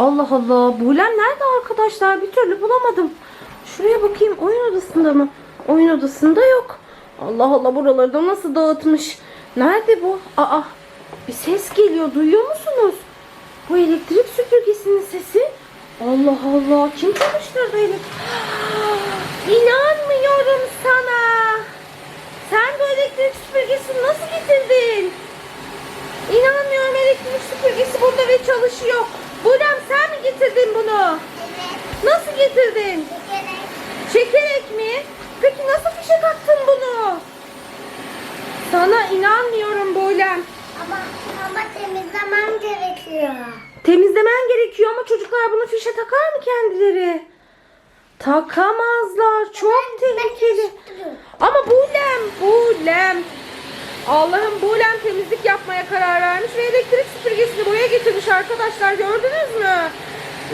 Allah Allah. Bulem nerede arkadaşlar? Bir türlü bulamadım. Şuraya bakayım. Oyun odasında mı? Oyun odasında yok. Allah Allah buraları da nasıl dağıtmış. Nerede bu? Aa bir ses geliyor. Duyuyor musunuz? Bu elektrik süpürgesinin sesi. Allah Allah. Kim çalıştırdı elektrik? İnanmıyorum sana. Sen bu elektrik süpürgesini nasıl getirdin? İnanmıyorum elektrik süpürgesi burada ve çalışıyor. Bulem sen mi getirdin bunu? Evet. Nasıl getirdin? Gerek. Çekerek mi? Peki nasıl fişe taktın bunu? Sana inanmıyorum Bulem. Ama, ama temizlemem gerekiyor. Temizlemen gerekiyor ama çocuklar bunu fişe takar mı kendileri? Takamazlar. Çok tehlikeli. Ama Bulem, Bulem. Allah'ım Bulem temizlik yapmaya karar vermiş ve elektrik süpürgesini buraya getirmiş arkadaşlar. Gördünüz mü?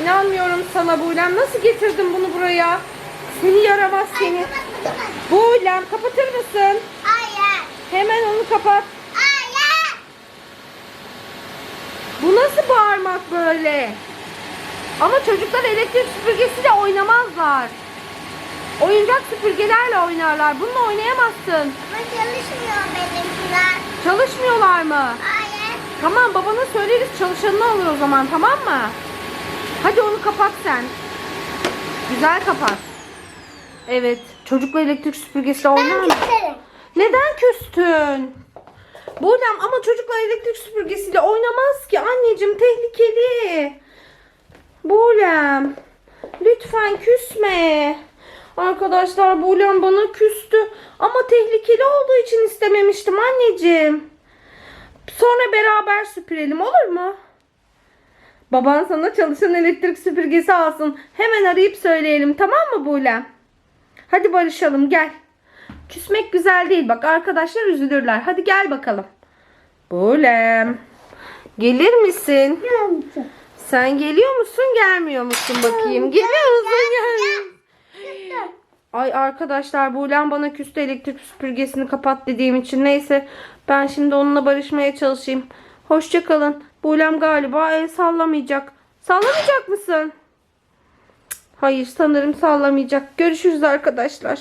İnanmıyorum sana Bulem. Nasıl getirdin bunu buraya? Seni yaramaz seni. Bulem kapatır mısın? Hayır. Hemen onu kapat. Hayır. Bu nasıl bağırmak böyle? Ama çocuklar elektrik süpürgesiyle oynamazlar. Oyuncak süpürgelerle oynarlar. Bununla oynayamazsın. Ama çalışmıyor benimkiler. Çalışmıyorlar mı? Hayır. Tamam babana söyleriz çalışanını alır o zaman tamam mı? Hadi onu kapat sen. Güzel kapat. Evet. Çocukla elektrik süpürgesiyle oynar mı? Neden küstün? Bulem ama çocuklar elektrik süpürgesiyle oynamaz ki anneciğim tehlikeli. Bulem lütfen küsme. Arkadaşlar Bulem bana küstü ama tehlikeli olduğu için istememiştim anneciğim. Sonra beraber süpürelim olur mu? Baban sana çalışan elektrik süpürgesi alsın. Hemen arayıp söyleyelim tamam mı Bulem? Hadi barışalım gel. Küsmek güzel değil bak arkadaşlar üzülürler. Hadi gel bakalım. Bulem. Gelir misin? Sen geliyor musun gelmiyor musun bakayım. Geliyor musun gelmiyor Ay arkadaşlar Bulem bana küstü elektrik süpürgesini kapat dediğim için. Neyse ben şimdi onunla barışmaya çalışayım. Hoşçakalın. Bulem galiba el sallamayacak. Sallamayacak mısın? Hayır sanırım sallamayacak. Görüşürüz arkadaşlar.